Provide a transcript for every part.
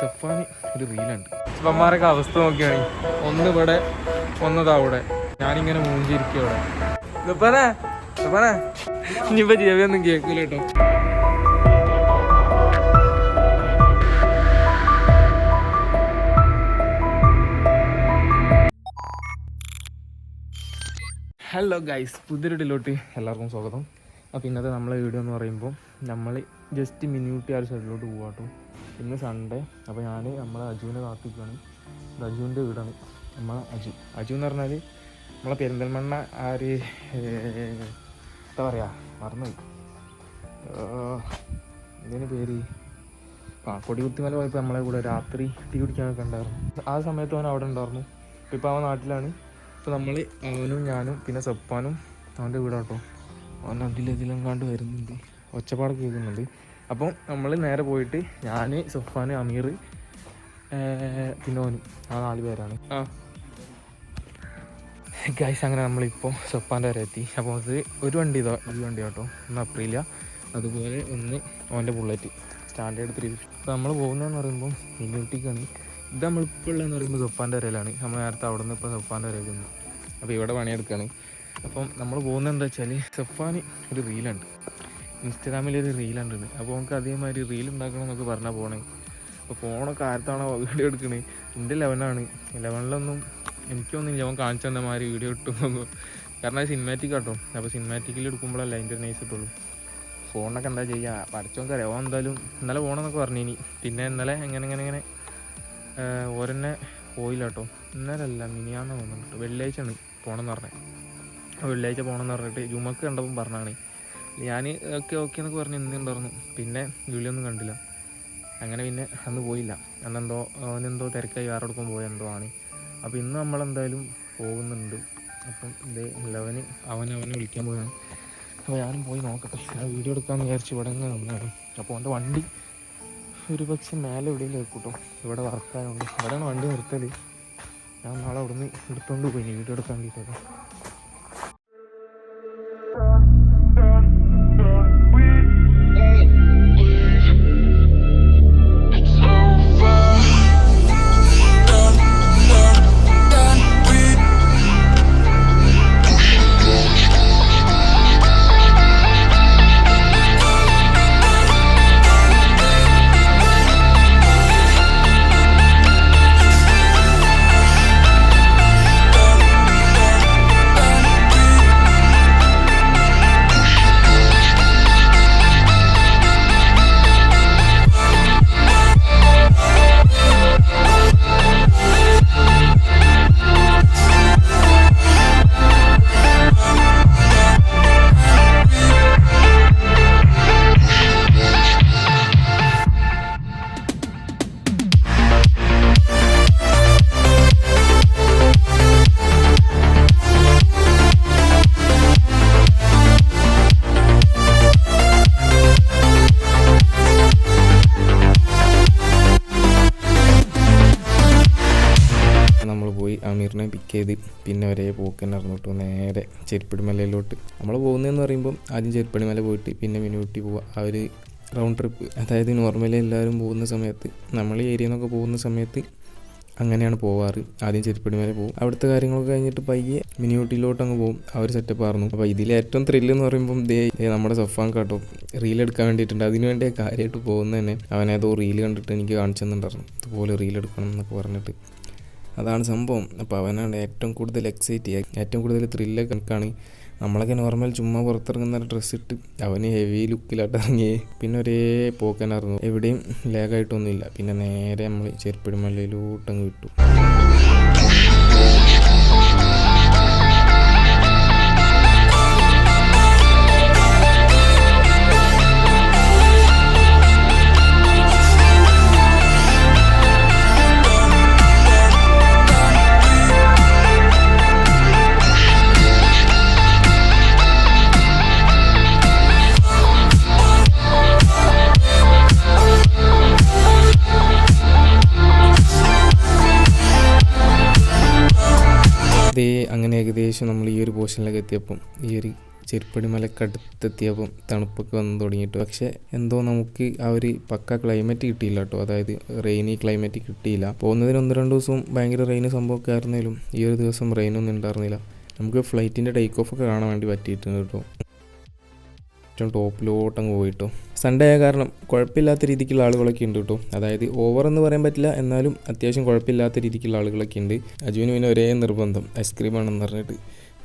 സഫാന് ഒരു റീലുണ്ട്. സഫന്മാരൊക്കെ അവസ്ഥ നോക്കിയാണ്. ഒന്ന് ഇവിടെ ഒന്നതാ അവിടെ. ഞാനിങ്ങനെ മൂഞ്ചിരിക്കും അവിടെ. സഫാനെ ഇനിയിപ്പോ ചെവിയൊന്നും കേൾക്കൂല കേട്ടോ. ഹലോ ഗൈസ് പുതിയൊരിടിലോട്ട് എല്ലാവർക്കും സ്വാഗതം. അപ്പോൾ ഇന്നത്തെ നമ്മളെ വീഡിയോ എന്ന് പറയുമ്പോൾ നമ്മൾ ജസ്റ്റ് മിനിയൂട്ടി ആ ഒരു സൈഡിലോട്ട് പോകാട്ടോ ഇന്ന് സൺഡേ അപ്പോൾ ഞാൻ നമ്മളെ അജുവിനെ കാത്തിക്കുകയാണ് ഇത് അജുവിന്റെ വീടാണ്. നമ്മളെ അജു. അജു എന്ന് പറഞ്ഞാൽ നമ്മളെ പെരിന്തൽമണ്ണ ആ ഒരു എന്താ പറയുക മറന്നുപോയി. ഇതിന് പേര് ആ കൊടികുത്തിമല പോയപ്പോൾ നമ്മളെ കൂടെ രാത്രി ടീ കുടിക്കാനൊക്കെ ഉണ്ടായിരുന്നു. ആ സമയത്ത് അവൻ അവിടെ ഉണ്ടായിരുന്നു. ഇപ്പോൾ അവൻ നാട്ടിലാണ്. ഇപ്പോൾ നമ്മൾ അവനും ഞാനും പിന്നെ സപ്പാനും അവന്റെ വീടാട്ടോ അവൻ അതിലെതിലും കണ്ട് വരുന്നുണ്ട്. ഒച്ചപ്പാടൊക്കെ കേൾക്കുന്നുണ്ട്. അപ്പം നമ്മൾ നേരെ പോയിട്ട് ഞാൻ സഫാൻ അമീർ പിന്നെ ഓനും. ആ നാല് പേരാണ്. ആ. ഗൈസ് അങ്ങനെ നമ്മളിപ്പോൾ സപ്പാന്റെ വരെ എത്തി. അപ്പോൾ അത് ഒരു വണ്ടി ഇതോ ഈ വണ്ടി കേട്ടോ. ഒന്ന് അപ്രീല അതുപോലെ ഒന്ന് അവന്റെ ബുള്ളറ്റ് സ്റ്റാൻഡേർഡ് ത്രീ ഫിഫ്റ്റി അപ്പോൾ നമ്മൾ പോകുന്നതെന്ന് പറയുമ്പോൾ മിനിയൂട്ടിക്കാണ് ഇത് നമ്മളിപ്പോൾ ഉള്ളതെന്ന് പറയുമ്പോൾ സൊപ്പാന്റെ വരയിലാണ്. നമ്മൾ നേരത്തെ അവിടെ നിന്ന് ഇപ്പോൾ സൊപ്പാന്റെ വരയിൽ അപ്പോൾ ഇവിടെ പണിയെടുക്കുകയാണ് അപ്പം നമ്മൾ പോകുന്നത് എന്താ വെച്ചാൽ സെഫാനി ഒരു റീലുണ്ട്. ഇൻസ്റ്റാഗ്രാമിൽ ഒരു റീലുണ്ട് അപ്പോൾ നമുക്ക് അതേമാതിരി റീൽ ഉണ്ടാക്കണം എന്നൊക്കെ പറഞ്ഞാൽ പോകണേ അപ്പോൾ ഫോണൊക്കെ ആരത്താണോ വീഡിയോ എടുക്കണേ? എന്റെ ലെവനാണ് ലെവനിലൊന്നും എനിക്കൊന്നും അവൻ കാണിച്ചു തന്ന മാതിരി വീഡിയോ കിട്ടുമെന്നു കാരണം അത് സിനിമാറ്റിക് കേട്ടോ അപ്പോൾ സിനിമാറ്റിക്കിൽ എടുക്കുമ്പോഴല്ല അതിന്റെ നൈസ് കിട്ടുള്ളൂ ഫോണൊക്കെ എന്താ ചെയ്യുക പഠിച്ചോക്കെ അറിയാം ഓൻ എന്തായാലും ഇന്നലെ പോകണമെന്നൊക്കെ പറഞ്ഞു ഇനി പിന്നെ ഇന്നലെ എങ്ങനെ എങ്ങനെ ഇങ്ങനെ ഓരെന്നെ പോയില്ല കേട്ടോ ഇന്നലെ അല്ല മിനിയാന്ന് തോന്നുന്നു കേട്ടോ. വെള്ളിയാഴ്ചയാണ് പോകണമെന്ന് പറഞ്ഞത് വെള്ളിയാഴ്ച പോകണമെന്ന് പറഞ്ഞിട്ട് ജുമക്ക് കണ്ടപ്പം പറഞ്ഞാണ്. ഞാൻ ഓക്കെ ഓക്കെ എന്നൊക്കെ പറഞ്ഞ് ഇന്നുണ്ടായിരുന്നു പിന്നെ ജൂലിയൊന്നും കണ്ടില്ല. അങ്ങനെ പിന്നെ അന്ന് പോയില്ല. അന്നെന്തോ അവനെന്തോ തിരക്കായി എടുക്കാൻ പോയ എന്തോ ആണ്. അപ്പോൾ ഇന്ന് നമ്മളെന്തായാലും പോകുന്നുണ്ട്. അപ്പം ഇതേ ലവന് അവൻ അവനെ വിളിക്കാൻ പോയാണ് അപ്പോൾ ഞാനും പോയി നോക്കട്ടെ. ഞാൻ വീഡിയോ എടുക്കാമെന്ന് വിചാരിച്ച് ഇവിടെ നിന്ന് നിന്നാണ്. അപ്പോൾ അവന്റെ വണ്ടി ഒരു പക്ഷെ മേലെ എവിടെയും കേൾക്കൂട്ടോ. ഇവിടെ വർക്കായതുകൊണ്ട് ഇവിടെയാണ് വണ്ടി നിർത്തൽ ഞാൻ നാളെ അവിടെ നിന്ന് എടുത്തോണ്ട് പോയി. വീഡിയോ എടുക്കാൻ വേണ്ടിയിട്ടൊക്കെ ചെയ്ത് പിന്നെ ഒരേ പോക്ക് തന്നെ ഇറങ്ങിട്ടു നേരെ ചെരുപ്പടിമലയിലോട്ട്. നമ്മൾ പോകുന്നതെന്ന് പറയുമ്പം ആദ്യം ചെരുപ്പടിമല പോയിട്ട് പിന്നെ മിനിയൂട്ടി പോവുക ആ ഒരു റൗണ്ട് ട്രിപ്പ് അതായത് നോർമലി എല്ലാവരും പോകുന്ന സമയത്ത് നമ്മൾ ഈ ഏരിയയിൽ നിന്നൊക്കെ പോകുന്ന സമയത്ത് അങ്ങനെയാണ് പോവാറ്. ആദ്യം ചെരുപ്പടിമല പോകും. അവിടുത്തെ കാര്യങ്ങളൊക്കെ കഴിഞ്ഞിട്ട് പയ്യെ മിനിയൂട്ടിയിലോട്ട് അങ്ങ് പോകും. ആ ഒരു സെറ്റപ്പ് ആയിരുന്നു. അപ്പോൾ ഇതിൽ ഏറ്റവും ത്രില്ല് എന്ന് പറയുമ്പം ദേ നമ്മുടെ സഫാൻ കാട്ടോ റീൽ എടുക്കാൻ വേണ്ടിയിട്ടുണ്ട്. അതിന് വേണ്ടി കാര്യമായിട്ട് പോകുന്നത് തന്നെ. അവനേതോ റീൽ കണ്ടിട്ട് എനിക്ക് കാണിച്ചു തന്നിട്ടുണ്ടായിരുന്നു റീൽ എടുക്കണം എന്നൊക്കെ പറഞ്ഞിട്ട്. അതാണ് സംഭവം. അപ്പോൾ അവനാണ് ഏറ്റവും കൂടുതൽ എക്സൈറ്റ് ചെയ്യുക ഏറ്റവും കൂടുതൽ ത്രില്ലൊക്കെ കണക്കാണ് നമ്മളൊക്കെ നോർമൽ ചുമ്മാ പുറത്തിറങ്ങുന്ന ഡ്രസ്സ് ഇട്ട് അവന് ഹെവി ലുക്കിലായിട്ട് ഇറങ്ങി പിന്നെ ഒരേ പോക്കനായിരുന്നു. എവിടെയും ലേഗായിട്ടൊന്നുമില്ല പിന്നെ നേരെ നമ്മൾ ചെരുപ്പിടിമലയിലോട്ടങ്ങ് വിട്ടു. ഈ എത്തിയപ്പം ഈ ഒരു ചെരുപ്പടി മലക്കടുത്തെത്തിയപ്പം തണുപ്പൊക്കെ വന്ന് തുടങ്ങിയിട്ട്. പക്ഷേ എന്തോ നമുക്ക് ആ ഒരു പക്ക ക്ലൈമറ്റ് കിട്ടിയില്ല കേട്ടോ. അതായത് റെയിനി ക്ലൈമറ്റ് കിട്ടിയില്ല. പോകുന്നതിന് ഒന്ന് രണ്ട് ദിവസവും ഭയങ്കര റെയിന് സംഭവമൊക്കെ ആയിരുന്നാലും ഈ ഒരു ദിവസം റെയിനൊന്നും ഉണ്ടായിരുന്നില്ല. നമുക്ക് ഫ്ലൈറ്റിന്റെ ടേക്ക് ഓഫ് ഒക്കെ കാണാൻ വേണ്ടി പറ്റിയിട്ടുണ്ട് കേട്ടോ. ഏറ്റവും ടോപ്പിലോട്ട് അങ്ങ് പോയിട്ടോ. സൺഡേ ആയ കാരണം കുഴപ്പമില്ലാത്ത രീതിക്കുള്ള ആളുകളൊക്കെ ഉണ്ട് കേട്ടോ. അതായത് ഓവർ എന്ന് പറയാൻ പറ്റില്ല. എന്നാലും അത്യാവശ്യം കുഴപ്പമില്ലാത്ത രീതിക്കുള്ള ആളുകളൊക്കെ ഉണ്ട്. അജുവിന് പിന്നെ ഒരേ നിർബന്ധം. ഐസ്ക്രീം ആണെന്ന് പറഞ്ഞിട്ട്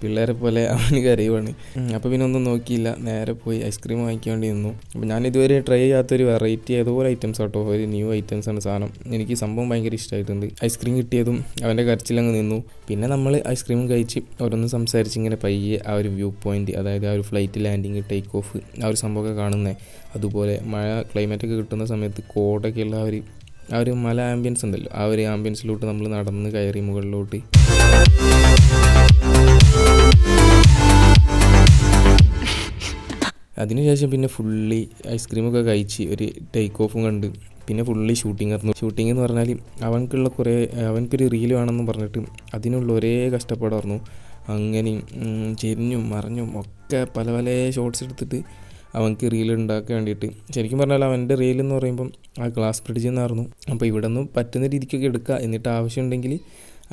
പിള്ളേരെ പോലെ അവന് കരയുവാണ്. അപ്പോൾ പിന്നെ ഒന്നും നോക്കിയില്ല. നേരെ പോയി ഐസ്ക്രീം വാങ്ങിക്കാൻ നിന്നു അപ്പോൾ ഞാൻ ഇതുവരെ ട്രൈ ചെയ്യാത്തൊരു വെറൈറ്റി ഏതുപോലെ ഐറ്റംസ് ആട്ടോ. ഒരു ന്യൂ ഐറ്റംസ് ആണ് സാധനം. എനിക്ക് സംഭവം ഭയങ്കര ഇഷ്ടമായിട്ടുണ്ട് ഐസ്ക്രീം കിട്ടിയതും അവന്റെ കരച്ചിലങ്ങ് നിന്നു. പിന്നെ നമ്മൾ ഐസ്ക്രീം കഴിച്ച് ഓരോന്ന് സംസാരിച്ച് ഇങ്ങനെ പയ്യെ ആ ഒരു വ്യൂ പോയിന്റ് അതായത് ആ ഒരു ഫ്ലൈറ്റ് ലാൻഡിങ് ടേക്ക് ഓഫ് ആ ഒരു സംഭവമൊക്കെ കാണുന്നത് അതുപോലെ മഴ ക്ലൈമറ്റ് ഒക്കെ കിട്ടുന്ന സമയത്ത് കോടൊക്കെയുള്ള ആ ഒരു ആ ഒരു മല ആംബിയൻസ് ഉണ്ടല്ലോ. ആ ഒരു ആംബിയൻസിലോട്ട് നമ്മൾ നടന്ന് കയറി മുകളിലോട്ട്. അതിനുശേഷം പിന്നെ ഫുള്ളി ഐസ്ക്രീമൊക്കെ കഴിച്ച് ഒരു ടേക്ക് ഓഫും കണ്ട്. പിന്നെ ഫുള്ളി ഷൂട്ടിംഗ് ആയിരുന്നു ഷൂട്ടിംഗ് എന്ന് പറഞ്ഞാൽ അവൻക്കുള്ള കുറേ അവനക്കൊരു റീൽ വേണമെന്ന് പറഞ്ഞിട്ട് അതിനുള്ള ഒരേ കഷ്ടപ്പാടായിരുന്നു. അങ്ങനെയും ചെരിഞ്ഞും മറിഞ്ഞും ഒക്കെ പല പല ഷോട്ട്സ് എടുത്തിട്ട് അവൻക്ക് റീൽ ഉണ്ടാക്കാൻ വേണ്ടിയിട്ട്. ശരിക്കും പറഞ്ഞാൽ അവന്റെ റീൽ എന്ന് പറയുമ്പം ആ ഗ്ലാസ് ബ്രിഡ്ജിൽ നിന്നായിരുന്നു അപ്പോൾ ഇവിടെ നിന്ന് പറ്റുന്ന രീതിക്കൊക്കെ എടുക്കുക എന്നിട്ട് ആവശ്യമുണ്ടെങ്കിൽ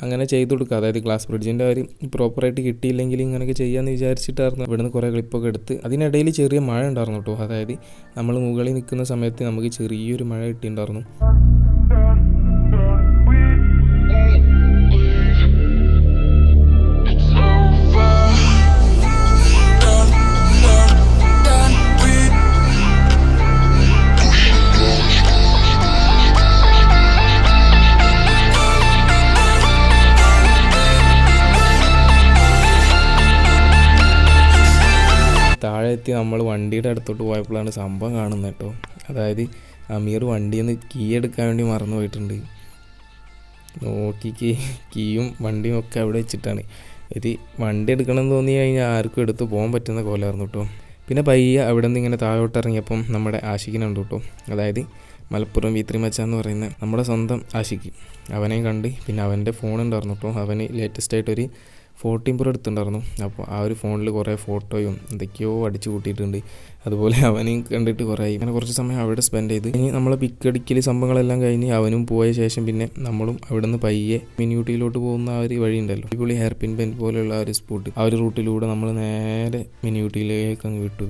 അങ്ങനെ ചെയ്തു കൊടുക്കുക. അതായത് ഗ്ലാസ് ബ്രിഡ്ജിന്റെ കാര്യം പ്രോപ്പറായിട്ട് കിട്ടിയില്ലെങ്കിൽ ഇങ്ങനെയൊക്കെ ചെയ്യാമെന്ന് വിചാരിച്ചിട്ടായിരുന്നു. ഇവിടെ നിന്ന് കുറേ ക്ലിപ്പൊക്കെ എടുത്ത് അതിനിടയിൽ ചെറിയ മഴ ഉണ്ടായിരുന്നു കേട്ടോ. അതായത് നമ്മൾ മുകളിൽ നിൽക്കുന്ന സമയത്ത് നമുക്ക് ചെറിയൊരു മഴ കിട്ടിയിട്ടുണ്ടായിരുന്നു. വണ്ടിയുടെ അടുത്തോട്ട് പോയപ്പോഴാണ് സംഭവം കാണുന്നത് കേട്ടോ. അതായത് അമീർ വണ്ടിയിൽ നിന്ന് കീ എടുക്കാൻ വേണ്ടി മറന്നു പോയിട്ടുണ്ട്. നോക്കിക്ക് കീയും വണ്ടിയും ഒക്കെ അവിടെ വെച്ചിട്ടാണ്. ഇത് വണ്ടി എടുക്കണം എന്ന് തോന്നി കഴിഞ്ഞാൽ ആർക്കും എടുത്ത് പോകാൻ പറ്റുന്ന കോലായിരുന്നു കേട്ടോ. പിന്നെ പയ്യെ അവിടെ നിന്ന് ഇങ്ങനെ താഴോട്ട് ഇറങ്ങിയപ്പം നമ്മുടെ ആഷിക്കിനുണ്ട് കേട്ടോ. അതായത് മലപ്പുറം വീത്രി മച്ച എന്ന് പറയുന്ന നമ്മുടെ സ്വന്തം ആശിക്ക് അവനെയും കണ്ട് പിന്നെ അവന്റെ ഫോൺ ഉണ്ടായിരുന്നു കേട്ടോ. അവന് ലേറ്റസ്റ്റ് ആയിട്ടൊരു ഫോർട്ടീൻ പ്രോ എടുത്തിട്ടുണ്ടായിരുന്നു. അപ്പോൾ ആ ഒരു ഫോണിൽ കുറേ ഫോട്ടോയും എന്തൊക്കെയോ അടിച്ചു കൂട്ടിയിട്ടുണ്ട്. അതുപോലെ അവനെയും കണ്ടിട്ട് കുറേ അങ്ങനെ കുറച്ച് സമയം അവിടെ സ്പെൻഡ് ചെയ്ത്. ഇനി നമ്മൾ പിക്ക് അടിക്കൽ സംഭവങ്ങളെല്ലാം കഴിഞ്ഞ് അവനും പോയ ശേഷം പിന്നെ നമ്മളും അവിടെ നിന്ന് പയ്യെ മിനിയൂട്ടിയിലോട്ട് പോകുന്ന ആ ഒരു വഴി ഉണ്ടല്ലോ. അടിപൊളി ഹെയർ പിൻ പെൻ പോലെയുള്ള ഒരു സ്പോട്ട് ആ ഒരു റൂട്ടിലൂടെ നമ്മൾ നേരെ മിനിയൂട്ടിയിലേക്ക് അങ്ങ് വിട്ടു.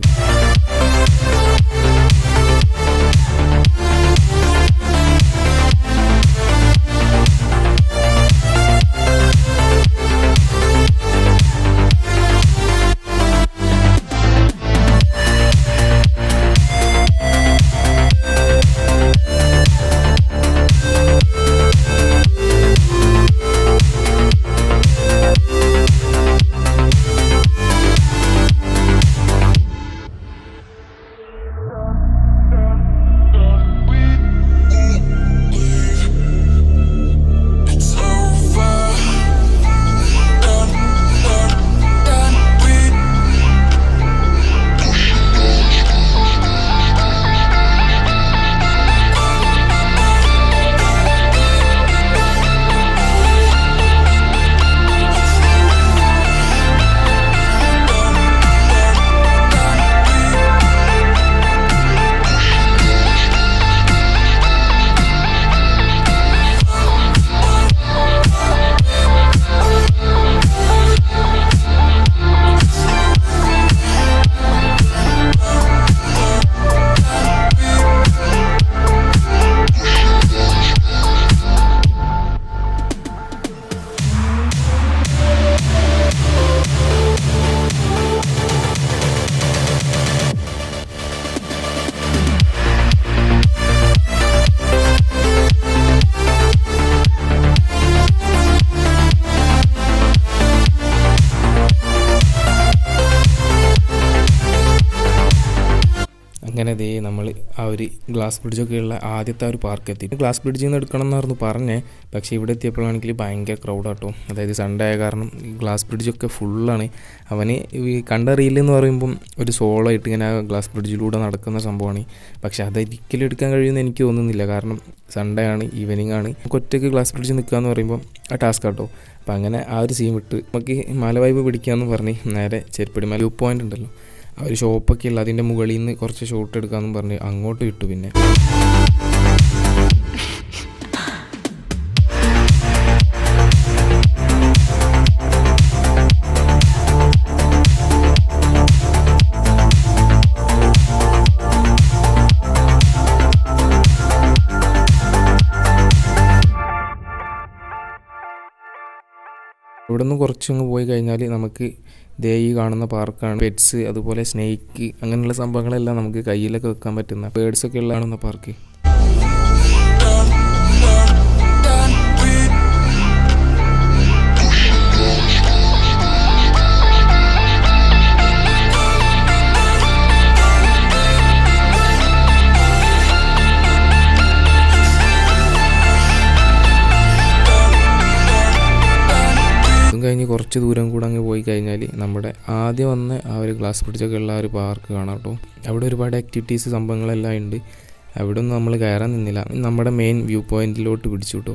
ഒരു ഗ്ലാസ് ബ്രിഡ്ജൊക്കെയുള്ള ആദ്യത്തെ ഒരു പാർക്ക് എത്തി. ഗ്ലാസ് ബ്രിഡ്ജിൽ നിന്ന് എടുക്കണം എന്നായിരുന്നു പറഞ്ഞേ. പക്ഷേ ഇവിടെ എത്തിയപ്പോഴാണെങ്കിൽ ഭയങ്കര ക്രൗഡാട്ടോ അതായത് സൺഡേ ആയ കാരണം ഗ്ലാസ് ബ്രിഡ്ജൊക്കെ ഫുള്ളാണ് അവന് ഈ കണ്ട പറയുമ്പം ഒരു സോളോ ആയിട്ട് ഇങ്ങനെ ഗ്ലാസ് ബ്രിഡ്ജിലൂടെ നടക്കുന്ന സംഭവമാണ് പക്ഷേ അതൊരിക്കലും എടുക്കാൻ കഴിയുമെന്ന് എനിക്ക് തോന്നുന്നില്ല. കാരണം സൺഡേ ആണ് ഈവനിങ് ആണ്. നമുക്ക് ഒറ്റയ്ക്ക് ഗ്ലാസ് ബ്രിഡ്ജ് നിൽക്കുക എന്ന് പറയുമ്പോൾ ആ ടാസ്ക് ആട്ടോ. അപ്പോൾ അങ്ങനെ ആ ഒരു സീൻ വിട്ട് നമുക്ക് മല വൈബ് പിടിക്കാമെന്ന് പറഞ്ഞ് നേരെ ചെരുപ്പടി മല വ്യൂ പോയിന്റ് ഉണ്ടല്ലോ. ഒരു ഷോപ്പൊക്കെ ഉള്ള അതിന്റെ മുകളിൽ നിന്ന് കുറച്ച് ഷോട്ട് എടുക്കാമെന്ന് പറഞ്ഞ് അങ്ങോട്ട് വിട്ടു പിന്നെ. ഇവിടെ നിന്ന് കുറച്ചങ്ങ് പോയി കഴിഞ്ഞാൽ നമുക്ക് ദേ ഈ കാണുന്ന പാർക്കാണ്. പെറ്റ്സ് അതുപോലെ സ്നേക്ക് അങ്ങനെയുള്ള സംഭവങ്ങളെല്ലാം നമുക്ക് കയ്യിലൊക്കെ വെക്കാൻ പറ്റുന്ന. ബേഡ്സൊക്കെ ഉള്ള കാണുന്ന പാർക്ക് കഴിഞ്ഞ് കുറച്ച് ദൂരം കൂടെ അങ്ങ് പോയി കഴിഞ്ഞാൽ നമ്മുടെ ആദ്യം വന്ന് ആ ഒരു ഗ്ലാസ് ബ്രിഡ്ജൊക്കെ ഉള്ള ഒരു പാർക്ക് കാണാം കേട്ടോ. അവിടെ ഒരുപാട് ആക്ടിവിറ്റീസ് സംഭവങ്ങളെല്ലാം ഉണ്ട്. അവിടെ ഒന്നും നമ്മൾ കയറാൻ നിന്നില്ല. നമ്മുടെ മെയിൻ വ്യൂ പോയിന്റിലോട്ട് പിടിച്ചു കേട്ടോ.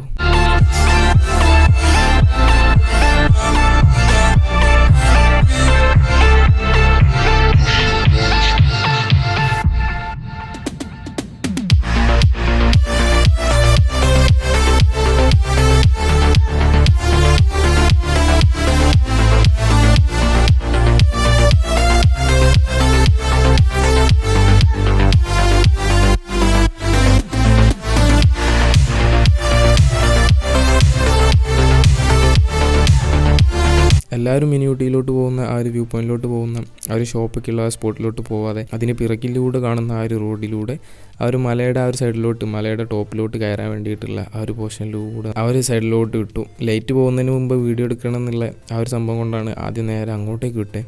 ഒരു വ്യൂ പോയിന്റിലോട്ട് പോകുന്ന ആ ഒരു ഷോപ്പൊക്കെയുള്ള ആ സ്പോട്ടിലോട്ട് പോവാതെ അതിന് പിറകിലൂടെ കാണുന്ന ആ ഒരു റോഡിലൂടെ ആ ഒരു മലയുടെ ആ ഒരു സൈഡിലോട്ട് മലയുടെ ടോപ്പിലോട്ട് കയറാൻ വേണ്ടിയിട്ടുള്ള ആ ഒരു പോർഷനിലൂടെ ആ ഒരു സൈഡിലോട്ട് വിട്ടു ലൈറ്റ് പോകുന്നതിന് മുമ്പ് വീഡിയോ എടുക്കണം എന്നുള്ള ആ ഒരു സംഭവം കൊണ്ടാണ് ആദ്യം നേരെ അങ്ങോട്ടേക്ക് വിട്ടേ.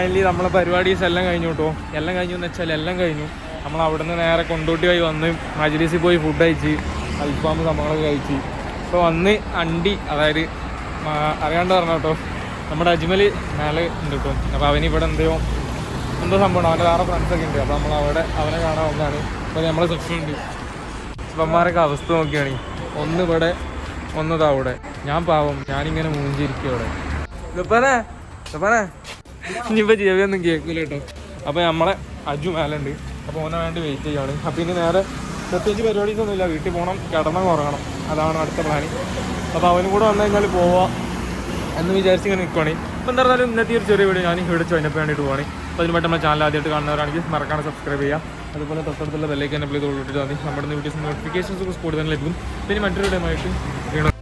ഫൈനലി നമ്മളെ പരിപാടീസ് എല്ലാം കഴിഞ്ഞു കേട്ടോ എല്ലാം കഴിഞ്ഞു എന്ന് വെച്ചാൽ എല്ലാം കഴിഞ്ഞു. നമ്മൾ അവിടെ നിന്ന് നേരെ കൊണ്ടോട്ടി പോയി വന്ന് മജലീസിൽ പോയി ഫുഡ് കഴിച്ച് അൽഫാം സംഭവങ്ങളൊക്കെ കഴിച്ച്. ഇപ്പോൾ വന്ന് അണ്ടി അതായത് അറിയാണ്ട് പറഞ്ഞ കേട്ടോ നമ്മുടെ അജ്മൽ മേലെ ഉണ്ട് കേട്ടോ അപ്പോൾ അവനിവിടെ എന്തോ എന്തോ സംഭവമാണ് അവന്റെ വേറെ ഫ്രണ്ട്സൊക്കെ ഉണ്ട്. അപ്പോൾ നമ്മൾ അവിടെ അവനെ കാണാൻ വന്നതാണ്. അപ്പോൾ നമ്മളെ സുഖമുണ്ട് ഇപ്പന്മാരൊക്കെ അവസ്ഥ നോക്കിയാണ്. ഒന്ന് ഇവിടെ ഒന്നതാ അവിടെ. ഞാൻ പാവം. ഞാനിങ്ങനെ മൂഞ്ചിരിക്കും അവിടെ. ഇതപ്പനെ ഇതപ്പനെ ഇനിയിപ്പോൾ ജീവിയൊന്നും കേൾക്കില്ല കേട്ടോ അപ്പോൾ നമ്മളെ അജു മേലുണ്ട്. അപ്പോൾ ഓനെ വേണ്ടി വെയിറ്റ് ചെയ്യാണ് അപ്പോൾ ഇനി നേരെ പ്രത്യേകിച്ച് പരിപാടീസ് ഒന്നുമില്ല വീട്ടിൽ പോകണം കിടന്ന കുറങ്ങണം അതാണ് അടുത്ത പ്ലാൻ അപ്പോൾ അവനും കൂടെ വന്നു കഴിഞ്ഞാൽ പോവാം എന്ന് വിചാരിച്ച് ഇങ്ങനെ നിൽക്കുവാണ് അപ്പോൾ എന്താ പറഞ്ഞാലും ഇന്നത്തെ ഒരു ചെറിയ വീഡിയോ ഞാൻ ഇവിടെ ചോദിനപ്പോൾ വേണ്ടിയിട്ട് പോവാണ്. അപ്പോൾ അതിന് നമ്മുടെ ചാനൽ ആദ്യമായിട്ട് കാണുന്നവരാണെങ്കിൽ മറക്കാണ് സബ്സ്ക്രൈബ് ചെയ്യുക. അതുപോലെ തൊട്ടടുത്തുള്ള ബെല്ലേക്ക് തന്നെ പ്ലേ തോന്നിട്ട് മതി നമ്മുടെ വീഡിയോസ് നോട്ടിഫിക്കേഷൻസ് കൂടുതൽ ലഭിക്കും. പിന്നെ മറ്റൊരു ടൈമായിട്ട് വീണ്ടും